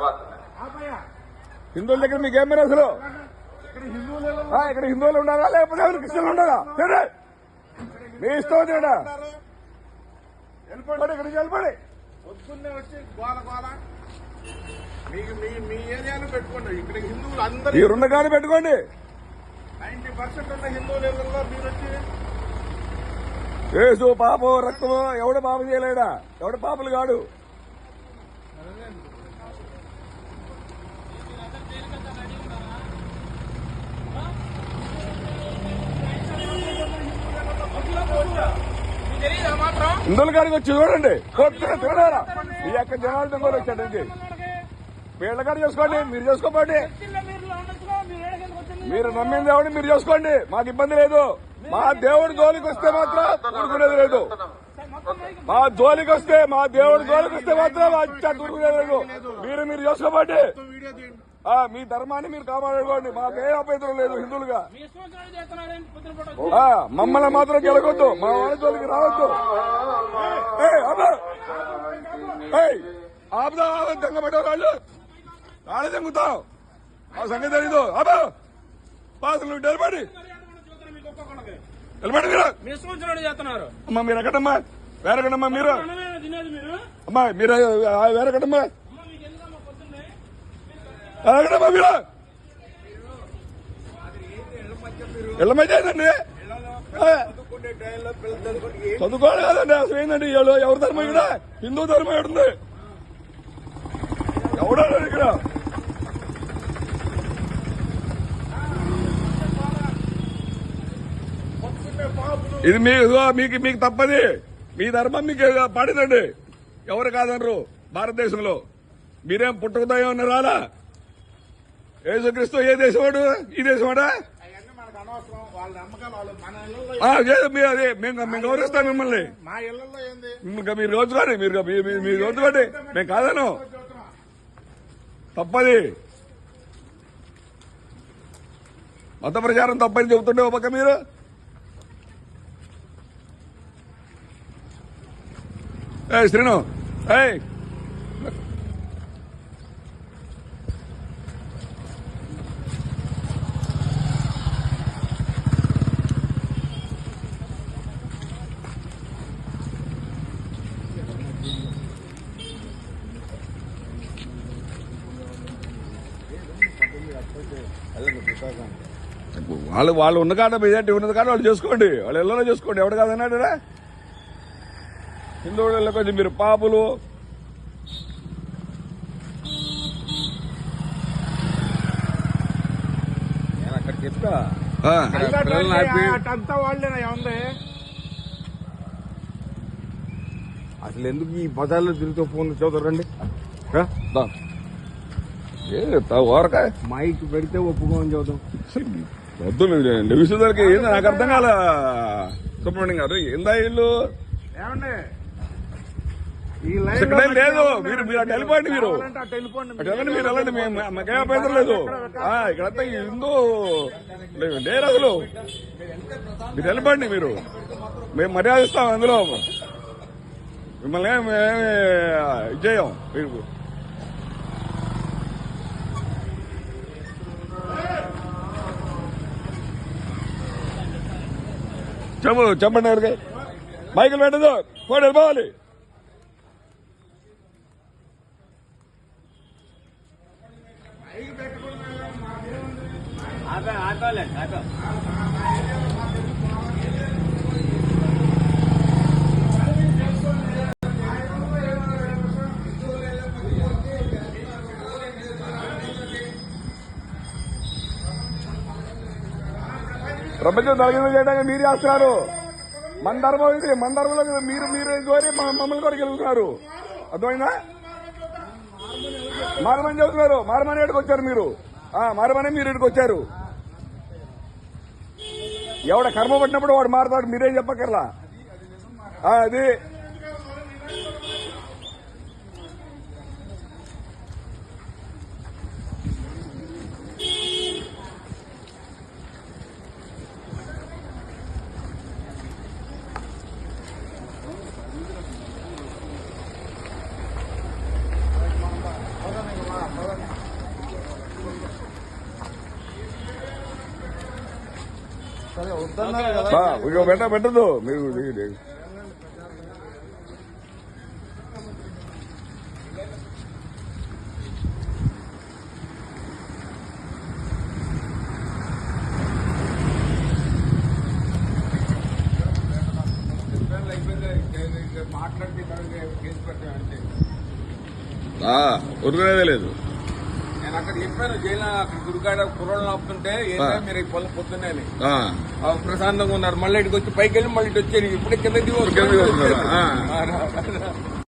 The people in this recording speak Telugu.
తర్వాత హిందువుల దగ్గర మీకు ఏం మీరు అసలు? ఇక్కడ హిందువులు ఉండాలా లేకపోతే ఎవరు క్రిస్టియన్లు ఉండాలా సరే మీ ఇష్టం వచ్చాడా వెళ్ళిపోండి ఇక్కడికి వెళ్ళిపోండి. పొద్దున్నే వచ్చి గోల గోల. మీకు మీ మీ ఏరియాలో పెట్టుకోండి. ఇక్కడ హిందువులు అందరూ కాని పెట్టుకోండి. నైన్టీ పర్సెంట్ ఉన్న హిందువుల ఇళ్ళలో మీరు వచ్చి ఏసు పాపం రక్తము ఎవడు పాపం చేయలేడా? ఎవడు పాపలు కాడు? ఇందులో కాడికి వచ్చి చూడండి. చూడారా ఈ యొక్క జనాలు దొంగలు వచ్చాడు ఇంకే వీళ్ళ కాడ చేసుకోండి మీరు చేసుకోండి మీరు నమ్మింది దేవుడిని మీరు చేసుకోండి. మాకు ఇబ్బంది లేదు. మా దేవుడి జోలికి వస్తే మాత్రం ఊరుకునేది లేదు. మా జోలికి వస్తే మా దేవుడి జోలికి వస్తే మాత్రం అచ్చా ఊరుకునేది లేదు. మీరు మీరు చేసుకోబట్టి మీ ధర్మాన్ని మీరు కాపాడుకోండి. మాకే అభ్యంతరం లేదు హిందువులుగా. మమ్మల్ని మాత్రం గెలకొద్దు మా వాళ్ళ జోలికి రావద్దు ఆపుదా దొంగ పడ్డారు వాళ్ళు. వాళ్ళే దొంగతాం ఆ సంగతి తెలీదు. అబ్బా! పాసులు నిలబడి. నిలబడి మీరు. మీ అమ్మా మీరు ఎక్కడమ్మా? మనమేనా తినేది మీరు? అమ్మా మీరు ఆ, వేరెక్కడమ్మా ఎక్కడమ్మా మీరు ఇళ్ళ మధ్య ఏందండి ఆ, చదువుకునే టైంలో పిల్లలు చదువుకొని ఏం చదువుకోవాలి కదండి అసలు ఏంటండి వీళ్ళు ఎవరి ధర్మం ఇక్కడ? హిందూ ధర్మం ఎడుంది ఉంది. ఇక్కడ? ఇది మీ మీకు మీకు తప్పది. మీ ధర్మం మీకు పడిందండి. ఎవరు కాదనరు? భారతదేశంలో. మీరేం పుట్టుకదాయం రాలా? యేసుక్రీస్తు ఏ దేశవాడు? ఈ దేశవాడా? అదే మేము మేము గౌరవిస్తాం మిమ్మల్ని. ఇంకా మీరు రోజుకోండి మీరు మీరు- రోజుకోండి మేము కాదను. తప్పది. మత ప్రచారం తప్పని చెబుతుండే ఒక పక్క మీరు. ఏ శ్రీను ఏయ్ వాళ్ళు వాళ్ళు ఉన్న కాడ మెజార్టీ ఉన్నది కాడ వాళ్ళు చేసుకోండి. వాళ్ళు ఇళ్ళలో చేసుకోండి. ఎవడు కాదన్నాడా హిందువులు కొంచెం మీరు పాపులు. నేను అక్కడ చెప్తా. వాళ్ళేనా ఉంది అసలు ఎందుకు ఈ బజార్లో తిరుగుతూ ఫోన్ చదువురండి ఓరకాయ మైక్ పెడితే ఒప్పుకోని చదువుతాం వద్దు నిమిషాలకి ఏంది? నాకు అర్థం కాల. సుబ్రహ్మణ్యం గారు. ఏందా ఇల్లు ఏమండి? లేదు. మీరు మీరు అటు వెళ్ళిపోండి మీరు. అటు వెళ్ళండి మీరు వెళ్ళండి. మాకేం అభ్యంతరం లేదు. ఇక్కడంతా హిందూ లేరు అసలు మీరు వెళ్ళిపోండి మీరు. మేము మర్యాద ఇస్తాం అందులో. మిమ్మల్ని ఏం ఇది చేయం మీరు చెప్పు చెప్పండి ఎవరికి? మైకులు పెట్టదు పోటీ వెళ్ళిపోవాలి. ఆటో ఆటోలే ఆటో ప్రపంచం తొలగింపు చేయడానికి మీరు చేస్తున్నారు మన ధర్మం ఇది మన ధర్మంలో మీరు మీరు కోరి మా- మమ్మల్ని కూడా గెలుస్తున్నారు అర్థమైందా? మారమని చెబుతున్నారు. మారమని ఇక్కడికి వచ్చారు మీరు? మారమని మీరు ఇక్కడికి వచ్చారు? ఎవడ కర్మ పట్టినప్పుడు వాడు మారుతాడు మీరేం చెప్పక్కర్లా? అది ఇక పెట్ట పెట్టదు. మీరు. మాట్లాడితే కేసు పెట్టామంటే లేదు. నేను అక్కడ చెప్పాను జైలు అక్కడ గురికాడ కుర్రోళ్ళు ఆపుతుంటే ఏంటో మీరు పొలం పొద్దున్నే అని. ఆ, ప్రశాంతంగా ఉన్నారు మళ్ళీ ఇటుకి వచ్చి పైకి వెళ్ళి మళ్ళీ ఇటు వచ్చి ఇప్పుడే కింద దిగి కిందకి వస్తున్నారు. ఆ. వస్తున్నారు